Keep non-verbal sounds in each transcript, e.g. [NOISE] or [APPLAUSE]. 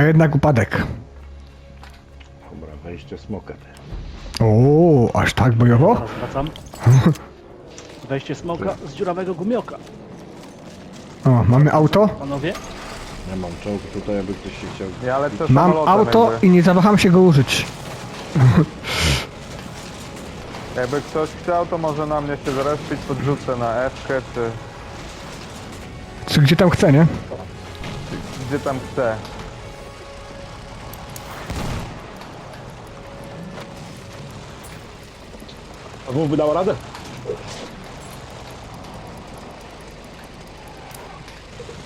A jednak upadek. Dobra, wejście smoka też. O, aż tak bojowo? Teraz wracam. Wejście smoka z dziurawego gumioka. O, mamy auto. Panowie, Ja mam czołg tutaj, aby ktoś się chciał... Ja lecę Mam samolotem auto jakby. i nie zawaham się go użyć. Jakby ktoś chciał, to może na mnie się zrespić, podrzucę na F czy Czy gdzie tam chce, nie? gdzie tam chce. A wów by dała radę?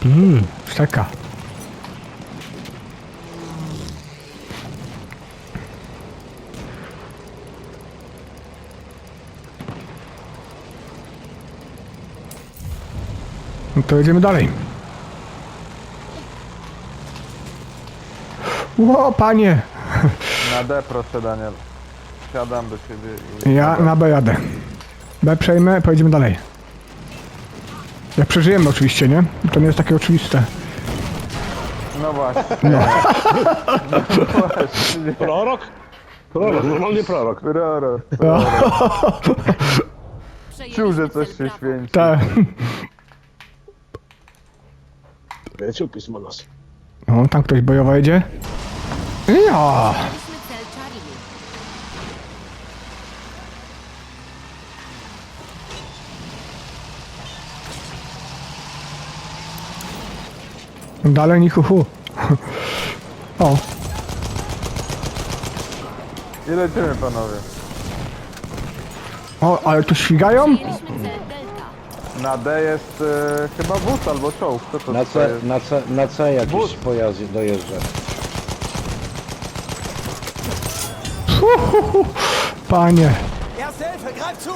Mmm, czeka. No to jedziemy dalej. Ło, panie! Na D proszę Daniel. Siadam do ciebie i... Ja na B jadę. B przejmę, pojedziemy dalej. Jak przeżyjemy oczywiście, nie? To nie jest takie oczywiste. No właśnie. No. właśnie. [LAUGHS] Prorok? Prorok, normalnie prorok. Roro. Czuł, że coś się święci. Tak. Wiecie, pismo nas. O, tam ktoś bojowo jedzie. Ja! Znaleźliśmy cel Charlie. Dalej ni hu hu. O, I lecimy panowie. o, ale tu świgają? Przejęliśmy cel Delta. Na D jest e, chyba wóz albo czołg. Co to Na tutaj C, jest? na C, na C jakiś Bus. pojazd dojeżdża. Panie. Erste Hilfe, greif zu!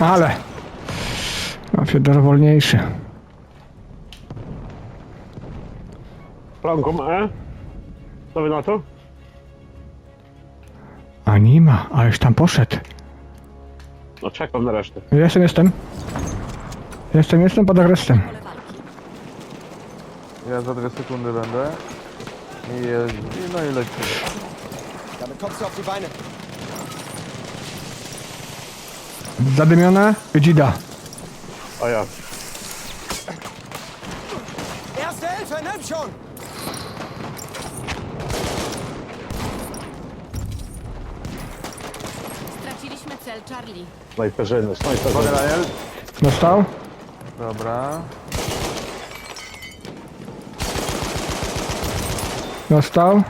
Ale. No, Fiodor wolniejszy. Planką E? Co wy na to? A nie ma, ależ tam poszedł. No czekam na resztę. Jestem, jestem. Jestem, jestem pod agresem. Ja za dwie sekundy będę. I, e, i no i lecimy. Damit kommst du auf die Beine. Zadymione, dzida. A ja. Erste Hilfe, nimm schon! Straciliśmy cel Charlie. Snajperzyny, Uwaga snajperzyny. Daniel. Dostał? Dobra. Dostał?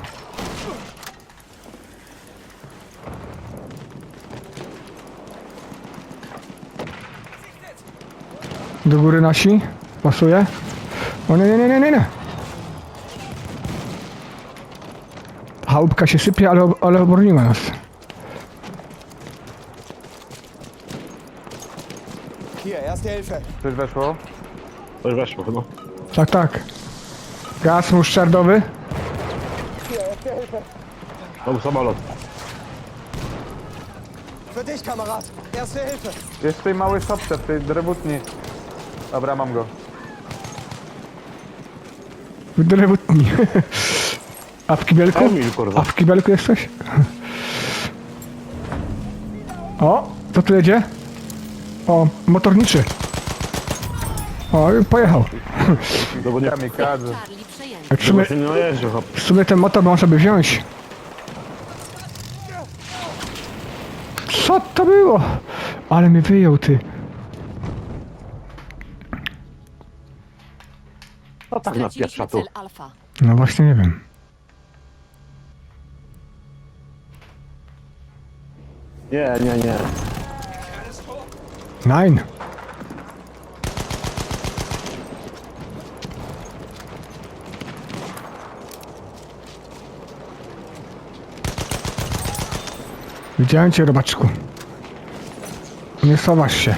Do góry nasi? Pasuje? O nie, nie, nie, nie, nie, nie. Chałupka się sypie, ale, ale obroniła nas. Hier, erste Hilfe. Coś weszło? Coś weszło, no. Tak, tak. Gaz musztardowy. To był samolot. Für dich, Kamerad. Erste Hilfe. Jest w tej małej szopce, w tej drewutni. Dobra, mam go. W drewutni. [LAUGHS] A w kibelku? Emil, kurwa. A w kibelku jest coś? O, co tu jedzie? O, motorniczy. O, pojechał. No bo nie... Kamikadze. Charlie przejęty. W sumie, się nie najeżdżę, hop. w sumie ten motor można by wziąć. Co to było? Ale mnie wyjął ty. No tak na pierwsza Straciliśmy tu. cel Alfa. No właśnie nie wiem. Nie, nie, nie. Nein. Widziałem cię, robaczku. Nie schowasz się.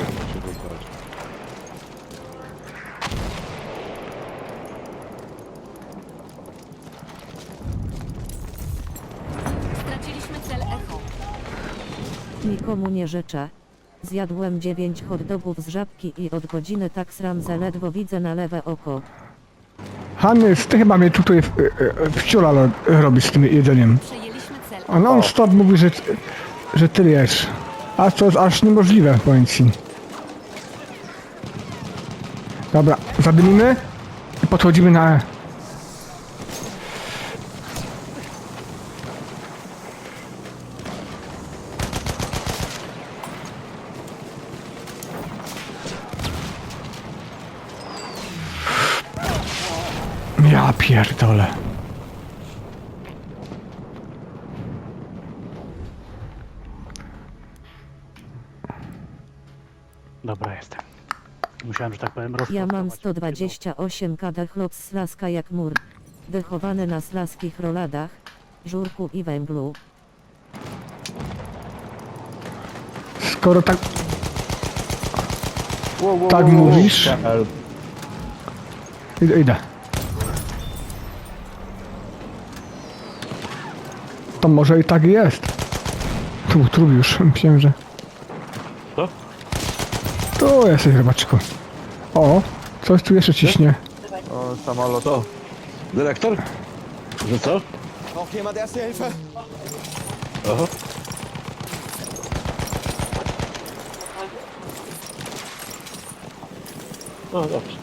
Nikomu nie życzę. Zjadłem 9 hot dogów z żabki i od godziny tak sram, że ledwo widzę na lewe oko. Hannes, ty chyba mnie tutaj w, w, wciula robisz z tym jedzeniem. Przejęliśmy cel. A non stop mówi, że, że ty jesz. A to jest aż niemożliwe, powiem ci. Dobra, zadymimy i podchodzimy na E. Ja pierdolę. Dobra, jestem. Musiałem, że tak powiem, Ja mam 128 kada chlop z slaska jak mur. Wychowany na slaskich roladach, żurku i węglu. Skoro tak, Wow, wow, tak wow, wow. mówisz, idę, idę. To może i tak jest. Tu, tu już, [LAUGHS] myślałem, że... Tu jesteś, rybaczku. O, coś tu jeszcze ciśnie. O, samolot. Co? Dyrektor? Że co? Braucht jemand Erste Hilfe? Aha. No dobrze.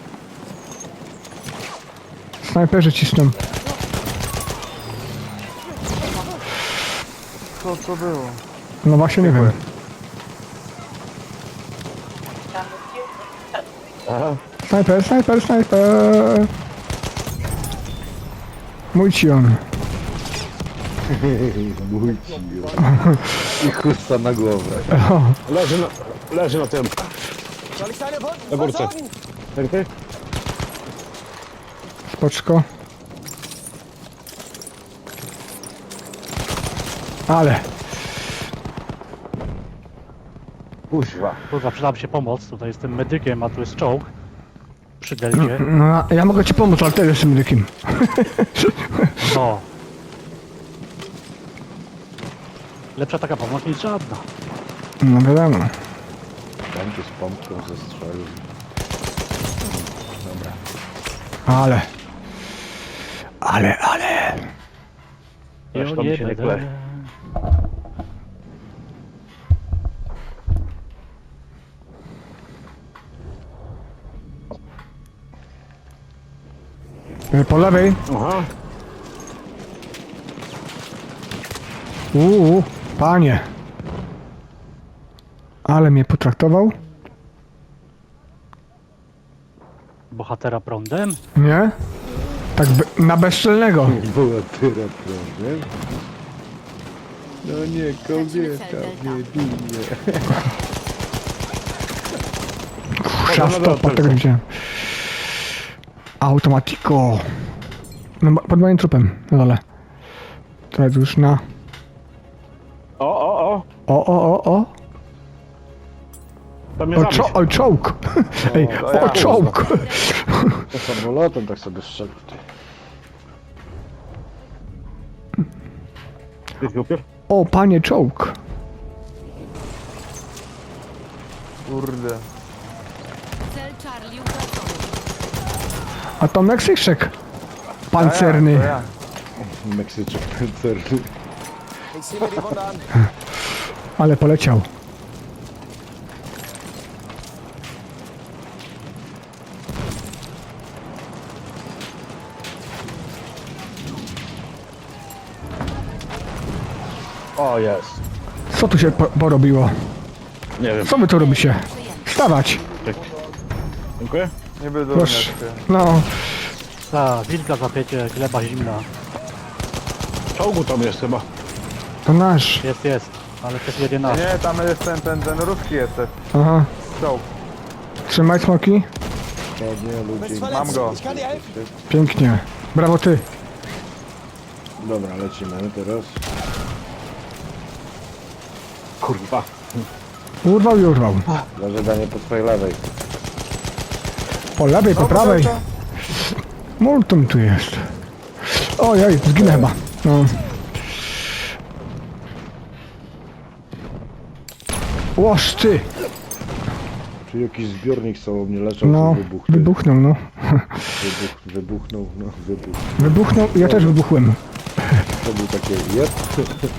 Snajperzy cisną. Co to było? No właśnie nie wiem. Snajper, snajper, snajper. Mój ci on. [LAUGHS] Mój ci I chusta na głowę. Leży na, leży na tym. Na górce. tak? spoczko. Ale, Kuźwa. Kurwa, przyda mi się pomoc. Tutaj jestem medykiem, a tu jest czołg. Przy delcie. no, ja mogę ci pomóc, ale też jestem medykiem. [LAUGHS] No. Lepsza taka pomoc niż żadna. No wiadomo. Będzie z pompką zestrzelił. Dobra. Ale. Ale, ale. Zresztą mi się nie będę. klei. Po lewej. Aha. Uuu, panie. Ale mnie potraktował? Bohatera prądem? Nie? Tak be, na bezczelnego. Była tyra prawda? No nie, kobieta mnie bije. Ciasto, po tego widziałem. Automatiko. No, pod moim trupem, na dole. Teraz już na... O, o, o. O, o, o, o. Tam mnie O, czo, o czołg. Ej, to ja o czołg. To samolotem tak sobie strzelił. ty. Ty, Kupier? O, panie czołg. Kurde. Cel Charlie utracony. A to Meksyczek. Pancerny. Ja, to ja. Meksyczek pancerny. Ich sehe mir die Wunde an. Ale poleciał. O, jest. Co tu się po, porobiło? Nie wiem. Co wy tu robicie? Wstawać. Dziękuję. Niby do Proszę. mnie. No, Ta, wilka zapiecie, gleba zimna. Czołgu tam jest chyba. to nasz. Jest, jest. Ale to jest jedyna. Nie, tam jest ten, ten, ten ruski jest też. Aha. Czołg. Trzymaj smoki. Ludzi. verletzt. go. Ich kann dir helfen. Pięknie. Brawo ty. Dobra, lecimy teraz. Kurwa. Urwał i urwał. Zażeganie po twojej lewej. Po lewej, po prawej. Multum tu jest. Ojej, zginę chyba. No. Łoż ty! Czy jakiś zbiornik są u mnie leżał, No, no, wybuch, ty. wybuchnął, no. wybuch, wybuchnął, no wybuch. Wybuchnął, ja też wybuchłem. To był takie jeb.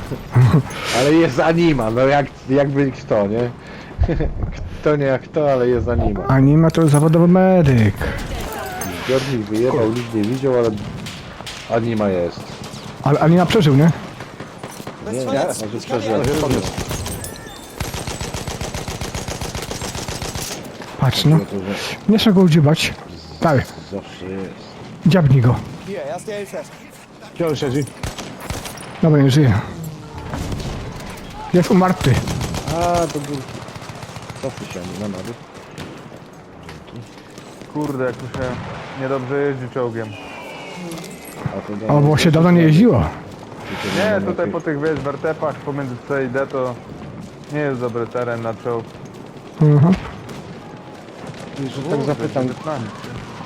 [LAUGHS] ale jest anima, no jak, jakby kto, nie? Kto nie jak kto, ale jest anima. Anima to zawodowy medyk. Zbiornik wyjebał, nikt nie widział, ale anima jest. Ale Anima przeżył, nie? Nie, nie, może helfen. Patrz, no. To, Nie trzeba go udzielać. Tak, zawsze jest. dziabnij go. Hier, erste Hilfe. Gdzie on siedzi? Dobra, nie żyje. Jest umarty. A, to był... Cofnij się, anima nawet. Kurde, jak tu się niedobrze jeździ czołgiem. A to O, bo się dawno nie jeździło. Nie, tutaj po tych, wiesz, wertepach pomiędzy C i D to nie jest dobry teren na czołg. Mhm. Że tak zapytam,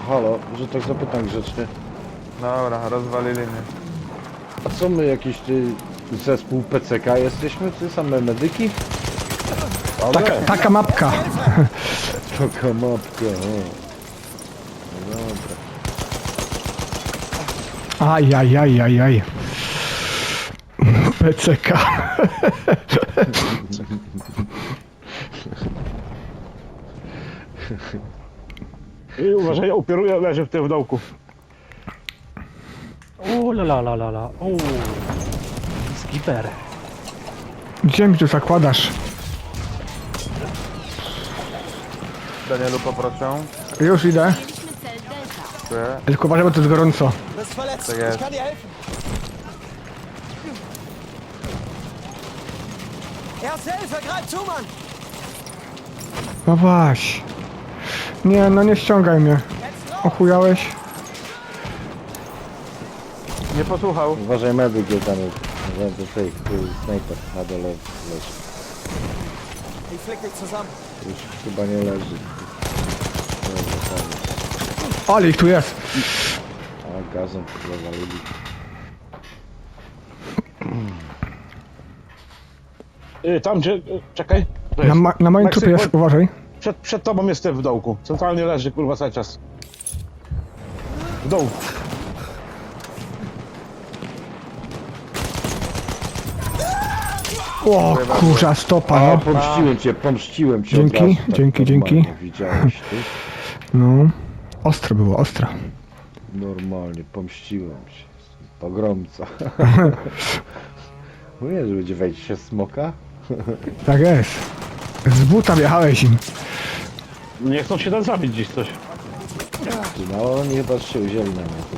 halo, że tak zapytam grzecznie. Dobra, rozwalili mnie. A co my, jakiś ty zespół PCK jesteśmy? Ty same medyki? Taka, taka mapka. Taka mapka, o. No dobra. Aj, aj, aj, aj, aj. PCK. I uważaj, upieruje, leży w tym w dołku. O, la la la la la. O, skipper. Gdzie mi tu zakładasz? Danielu, poproszę. Już idę. Mieliśmy cel Delta. Dziękuję. Tylko uważaj, bo to jest gorąco. Du bist verletzt. Sehr geil. Ich kann dir helfen. Erste Hilfe, greif zu, Mann. No właśnie. Nie, no nie ściągaj mnie. Ochujałeś? Nie posłuchał. Uważaj medyk jest tam, że to tej, tu snajper na dole leży. Ich flick dich zusammen. Już chyba nie leży. Dobra, tam. Ale ich tu jest. A gazem zawalili. Y, tam gdzie, y, czekaj. To Na, jest. ma, na moim trupie jest, uważaj. Przed, przed tobą jest ten w dołku. Centralnie leży, kurwa, cały czas. W dołku. O kurza stopa, A, no. pomściłem cię, pomściłem cię Dzięki, od razu, tak dzięki, dzięki. normalnie Widziałeś ty? No. Ostro było, ostro. Normalnie, pomściłem się. Pogromca. [LAUGHS] Mówię, że będzie wejść się smoka? Tak jest. Z buta wjechałeś im. Nie chcą się tam zabić gdzieś coś. Ty, No oni chyba się wzięli na mnie. tu.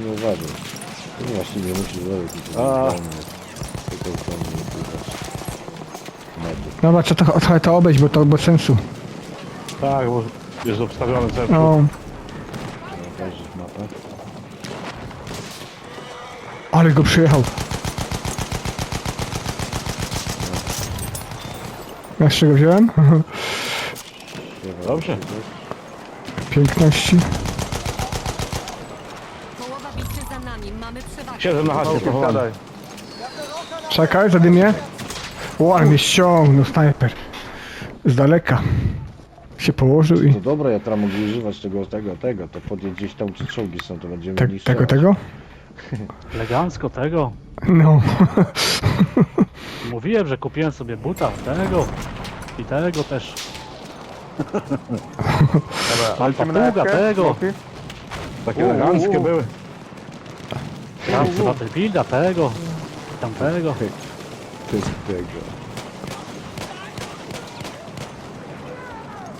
Nie uważaj. Ty właśnie nie musisz zrobić. tylko A. Tylko zdalnie nie pójdziesz. Medyk. Dobra, trzeba to, trochę to obejść, bo to bez sensu. Tak, bo jest obstawiony cel. No. Pokażesz mapę. Ale go przyjechał. Ja z czego wziąłem? [LAUGHS] Dobrze. Piękności. Siedzę na chacie, pochowany. wsiadaj. Czekaj, zadymię. Ale mnie ściągnął snajper. Z daleka. Się położył i... To dobra, ja teraz mogę używać tego, tego, tego. To podjedź gdzieś tam, gdzie czołgi są, to będziemy Te, tego, tego? Elegancko tego. No. Mówiłem, że kupiłem sobie buta tego. I tego też. Dobra, lecimy na Ewkę. tego. Takie eleganckie były. Tam Battlefielda tego. i Tamtego. To jest tego.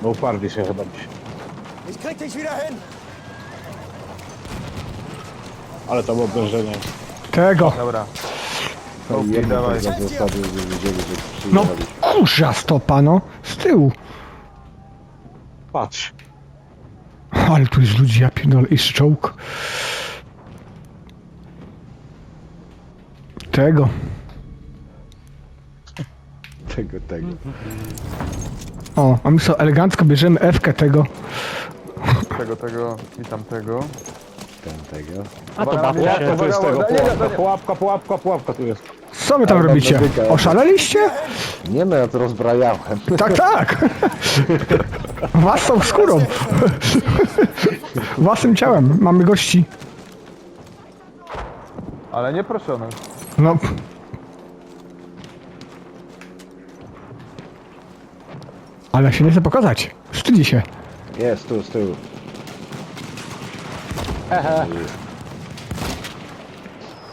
No uparli się chyba dziś. Ich krieg dich wieder hin. Ale to było obrężenie. Tego. Dobra. No, Okej, jedno dawaj. na zasadzie, że wiedzieli, że przyjechali. kurza stopa, no. Z tyłu. Patrz. Ale tu jest ludzi, ja pierdolę. I czołg. Tego. Tego, tego. O, a my sobie elegancko bierzemy F-kę tego. Tego, tego i tamtego. Ten, tego. A to Uwaga, babcia się... To jest tego, uwaga, pułapka, Daniela, pułapka, pułapka, pułapka tu jest. Co wy tam robicie? Oszaleliście? Nie no, ja to rozbrajałem. Tak, tak. Własną skórą. Własnym ciałem. Mamy gości. Ale nie proszony. No. Ale się nie chce pokazać. Wstydzi się. Jest tu, z tyłu.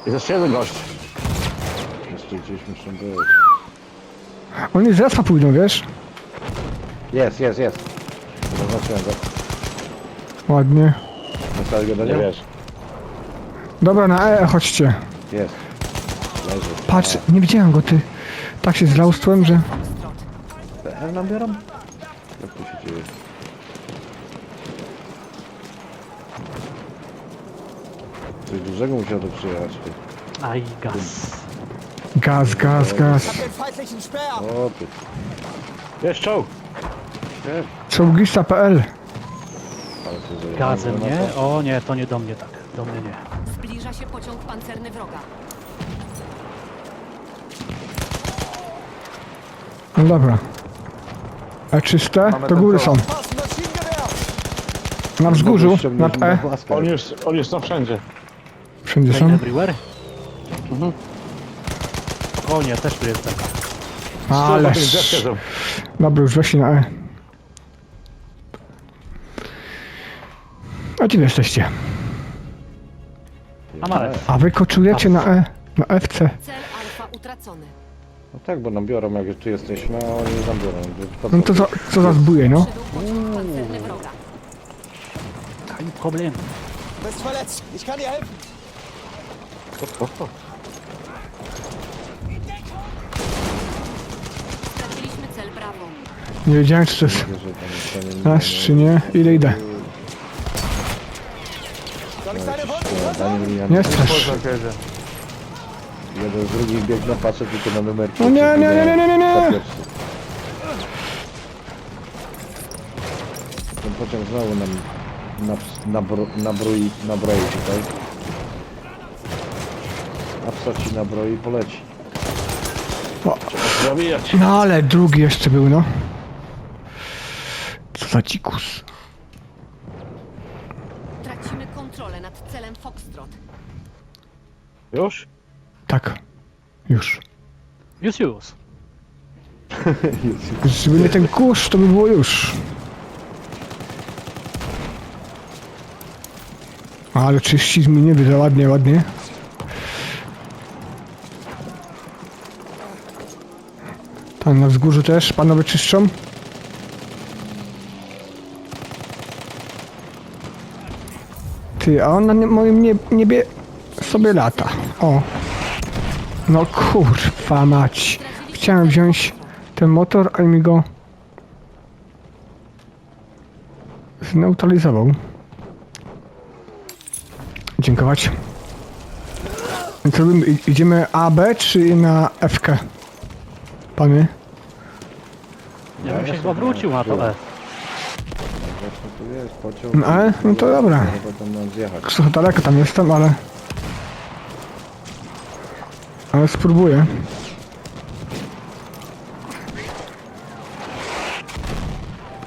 Jest jeszcze jeden gość. Jeszcze gdzieś muszą być. Oni z respa pójdą, wiesz? Jest, jest, jest. Zaznaczyłem go. Ładnie. Dostali go do Nie niego? wiesz. Dobra, na E chodźcie. Jest. Leży. Patrz, nie widziałem go, ty. Tak się zlaustłem, że... PR nam biorą? Jak to się dzieje? Coś dużego musiał tu przyjechać. ty. Aj, gaz. Gaz, gaz, gaz. Den feindlichen Speer. O ty. Jest czołg. Czołgista.pl Ale się zajebałem. Gazem, nie? O nie, to nie do mnie tak. Do mnie nie. Zbliża się pociąg pancerny wroga. No dobra. E czyste? Do góry są. Passen, Maschinengewehr. Na wzgórzu, nad E. On już, on już są wszędzie. Wszędzie są. everywhere? O nie, też tu jestem. Ale... Deskerzem. Dobra, już weszli na E. A gdzie wy jesteście? A Marek. A wy koczujecie na E. Na FC. Cel alfa utracony. No tak, bo nam biorą, jak już tu jesteśmy, a oni nam biorą. No to za, co za zbóje, no? Pancerny wroga. Kein Problem. Du bist verletzt. Ich kann dir helfen. Straciliśmy cel Bravo. Nie wiedziałem, czy to jest nasz, czy nie. Ile idę? Soll ich Wunden Nie strasz. Poza. Jeden z drugich biegł na patrzę tylko na numerki. No nie, nie, nie, nie, nie, nie, nie. Ten pociąg znowu nam nabroi, nabro, nabroi, tutaj. A co ci nabroi i poleci. Zabijać. No ale drugi jeszcze był, no. Co za dzikus. Tracimy kontrolę nad celem Foxtrot. Już? Tak. Już. Już, już. [LAUGHS] Żeby nie ten kurz, to by było już. Ale czyści z mnie, widzę ładnie, ładnie. Tam na wzgórzu też panowie czyszczą. Ty, a on na nie- moim nie- niebie sobie lata. O. No kurwa mać. Chciałem wziąć ten motor, ale mi go zneutralizował. Dziękować. Co robimy? Idziemy A, B czy na FK? Pany? Ja bym się chyba wrócił na to E. Właśnie tu jest pociąg. No, ale? No to dobra. Chyba tam mam zjechać. Trochę daleko tam jestem, ale... Ale spróbuję.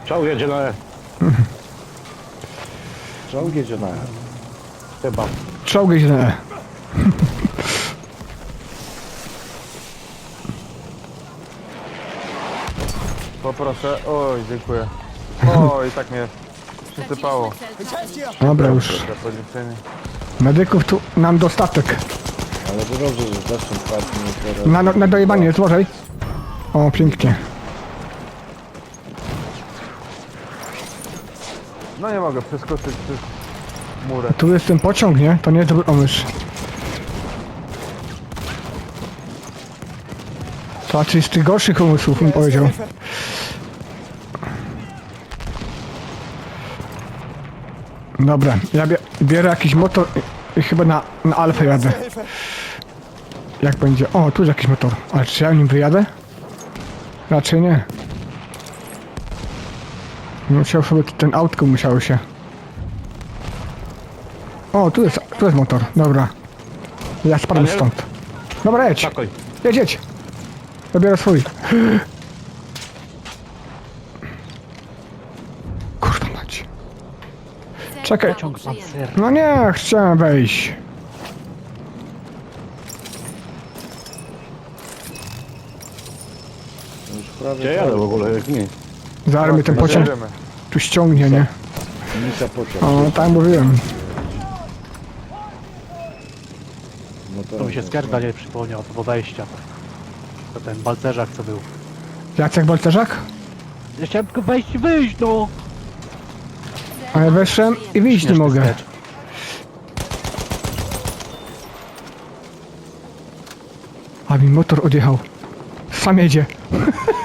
Czołg jedzie na E. Czołg jedzie na Chyba. Czołg jedzie na E. [LAUGHS] Poproszę. Oj, dziękuję. Oj, tak mnie przysypało. Dobra już. Medyków tu nam dostatek. Ale dobrze, że zresztą płatny teraz. Na, na, na dojebanie, złożej. O, pięknie. No nie mogę przeskoczyć przez murę. Tu jest ten pociąg, nie? To nie jest dobry pomysł. To raczej z tych gorszych umysłów bym powiedział. Dobra, ja bie, bierę jakiś motor i, i chyba na, na alfę jadę. Hilfe. Jak będzie? O, tu jest jakiś motor. Ale czy ja nim wyjadę? Raczej nie. Musiał sobie, ten autko musiało się. O, tu jest, tu jest motor. Dobra. Ja spadłem Daniel? stąd. Dobra, jedź. Czekaj. Jedź, jedź. Zabiorę swój. Kurwa mać. Czekaj. Ciąg pancerny. No nie, chciałem wejść. Prawie Gdzie jadę w ogóle, jak nie? Za armię ten pociąg Jedziemy. tu ściągnie, nie? Misja pociąg. O, tak mówiłem. No To mi się skarb dalej przypomniał od wejścia. To ten balcerzak co był. Jacek Balcerzak? Ja chciałem tylko wejść i wyjść, no! A ja weszłem i wyjść nie Śmieszny mogę. sketch. A mi motor odjechał. Sam jedzie. [LAUGHS]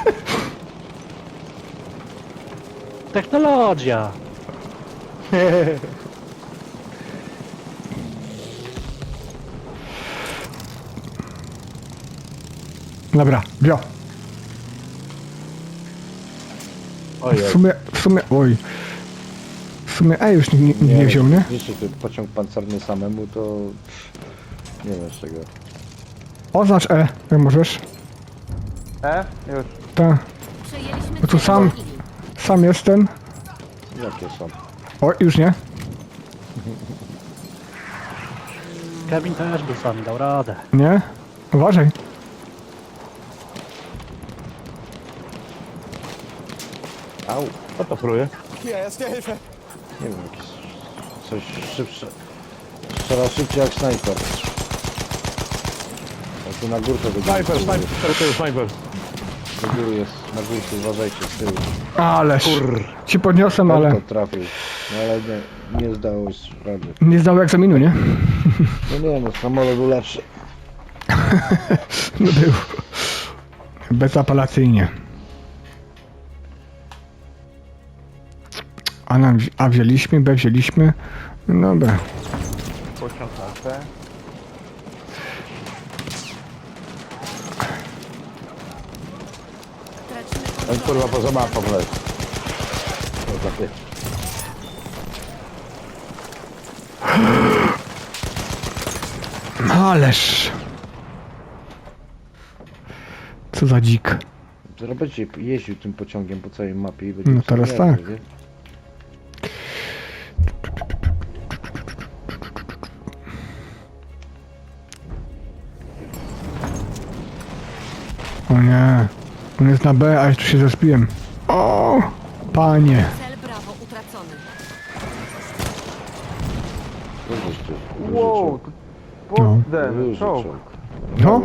Technologia! [LAUGHS] Dobra, wio. W Ojej. sumie, w sumie, oj. W sumie E już nikt nie, nie wziął, nie? Wiesz, ten pociąg pancerny samemu to... Nie wiem z czego. Oznacz E, jak możesz. E? Już. Ta, Przejęliśmy Bo tu sam-. Sam jestem. Jakie są? O, już nie. Kevin też był sam, dał radę. Nie? Uważaj. Au! Co to pruje? Erste Hilfe. Nie wiem, jakieś... Coś szybsze. Strzela szybciej jak snajper. Tu na górce do góry. Snajper, snajper, to jest snajper. Do góry jest, na górce, uważajcie, z tyłu. Ależ. Ci podniosłem, ale Ale... trafił. No ale nie, nie zdało się rady. nie zdał egzaminu, nie? [LAUGHS] No nie no, samolot był lepszy. No był. Bezapelacyjnie. A, nam, a wzięliśmy, B wzięliśmy. No dobra. Pociąg na C. Oj, kontrolę. kurwa, poza mapą leci. No, takie. Ależ. Co za dzik. Będzie jeździł tym pociągiem po całej mapie i będzie... No teraz wspaniale, tak. nie? O nie. On jest na B, a ja tu się zaspiłem. O, panie. Cel utracony. Wow, tu No. ten Duży czołg. No.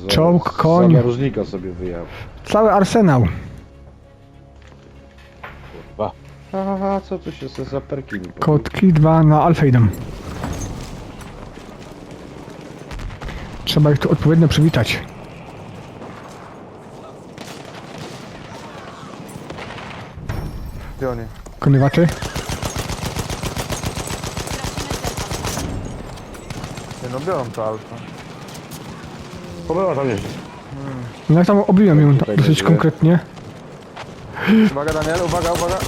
Za- Czołg, koń. Z narożnika sobie wyjechał. Cały arsenał. Kurwa. Aha, co tu się ze zaperki mi Kotki dwa na idą. Trzeba ich tu odpowiednio przywitać. Gdzie oni? Konywaty? Nie no, biorą to alfa. Pomyła tam jeździ. No jak tam obiłem ją dosyć konkretnie. Uwaga Daniel, uwaga, uwaga.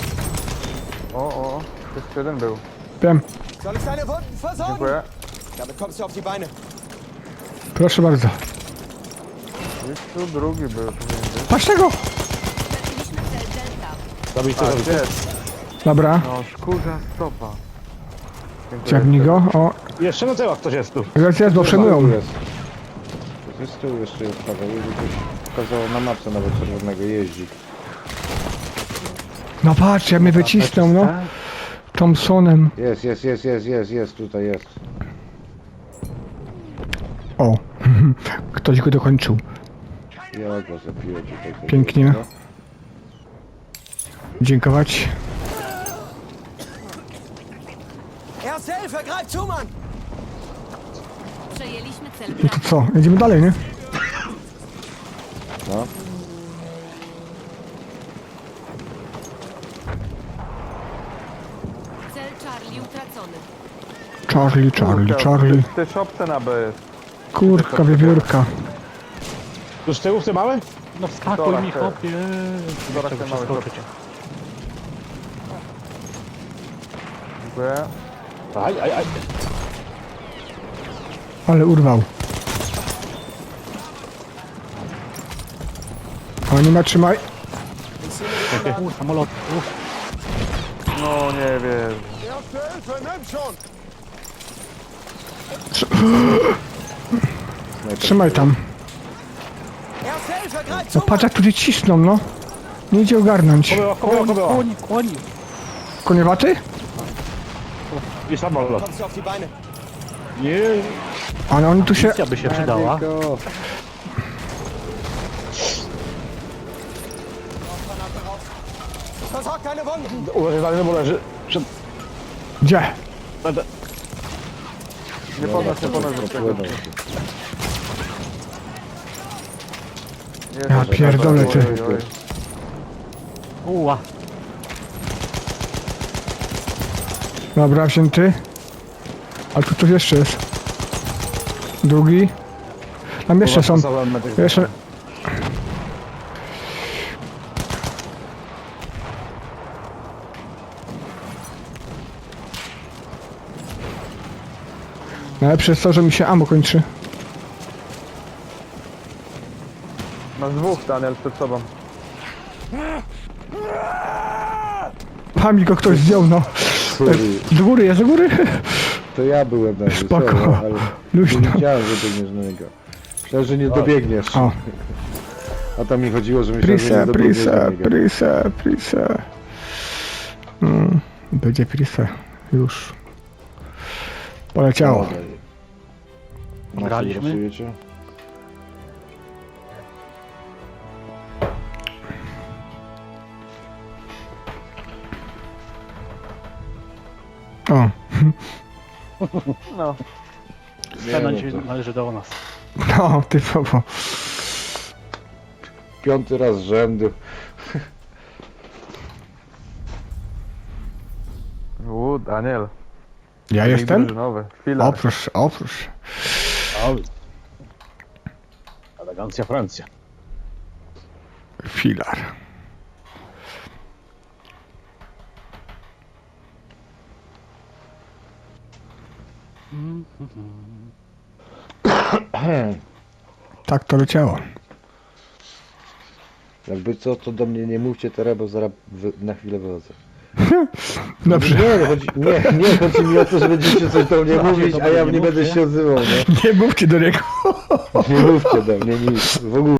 O, o, o. Jeszcze jeden był. Wiem, Soll ich deine Wunden versorgen? Dziękuję. Damit kommst du auf die Beine. proszę bardzo. Gdzieś tu drugi był, powinien być. Patrz tego! To, A, jest. Dobra, No, skórza stopa. Dziękuję. ciągnij go. O, Jeszcze na tyłach ktoś jest tu. jest, jest, bo Tu przemyją. jest. To jest z tyłu jeszcze jest Paweł. Jedzie coś pokazało na mapce nawet czerwonego jeździ. No patrz, ja mnie wycisnął, no. Thompsonem. Jest, jest, jest, jest, jest, jest, tutaj jest. O, [LAUGHS] ktoś go dokończył. Ja go zapiłem tutaj. tego Pięknie. jednego. Dziękować. Przejęliśmy cel No to co, jedziemy dalej, nie? No. Cel Charlie utracony. Charlie, Charlie, tej szopce na B jest. Kurka, wiewiórka. Tu z tyłu w tym małym? No wskakuj Dobra, mi te- chłopie! Dobra, te małe. Dziękuję. Aj, aj, aj. Ale urwał. O, nie ma trzymaj. U, samolot. U. No nie wiem. Trzymaj tam. No patrz jak tutaj cisną, no. Nie idzie ogarnąć. Kobyła, kobyła. Koń, koń. Koniewaty? I samolot. Kommst du auf die Beine? Nie, Ale oni tu się... Policja by się przydała. Tylko... Versorg deine Wunden! uważaj, bo leży. Przed... Gdzie? Będę... Nie podnoś, nie podnoś do tego. Płynął. Nie, Ja nie, pierdolę, ty. Uła. Dobra, wzięty. A tu coś jeszcze jest. Drugi. Tam jeszcze są. Jeszcze... Najlepsze jest to, że mi się ammo kończy. Masz dwóch, Daniel, przed sobą. Pami go ktoś zdjął, no. Sorry, Do góry, jest do góry. to ja byłem na nim, Spoko. sorry, ale Luźno. nie wiedziałem, że biegniesz na niego. Myślałem, że nie dobiegniesz. O. A tam mi chodziło, że myślałem, że Prise, nie dobiegniesz do prise, niego. prise, prise. Mm, będzie prise. Już. Poleciało. Co Graliśmy? O, No. Scena no dzisiaj należy do nas. no, typowo. Piąty raz z rzędu. U, Daniel. Ja jestem? drużynowy. Chwila. Oprócz, oprócz. Elegancja Francja. Filar. [COUGHS] Tak to leciało. Jakby co, to do mnie nie mówcie teraz, bo zaraz wy, na chwilę wychodzę. [LAUGHS] Dobrze. Nie, chodzi, nie, nie, chodzi mi o to, że będziecie coś do mnie razie mówić, a ja nie nie będę mówcie. się odzywał, nie? [LAUGHS] Nie mówcie do niego. Nie mówcie do mnie nic, w ogóle.